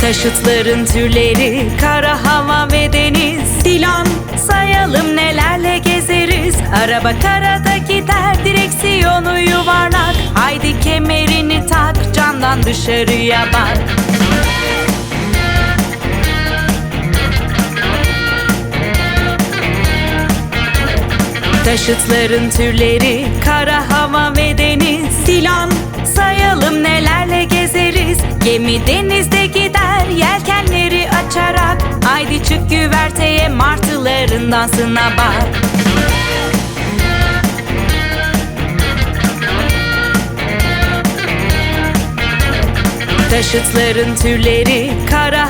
Taşıtların türleri kara hava ve deniz. Dilan sayalım nelerle gezeriz. Araba karada gider direksiyonu yuvarlak. Haydi kemerini tak camdan dışarıya bak Taşıtların türleri kara hava ve deniz. Dilan sayalım nelerle gezeriz. Gemi denizde gider yelkenleri açarak. Haydi çık güverteye martıların dansına bak. Taşıtların türleri kara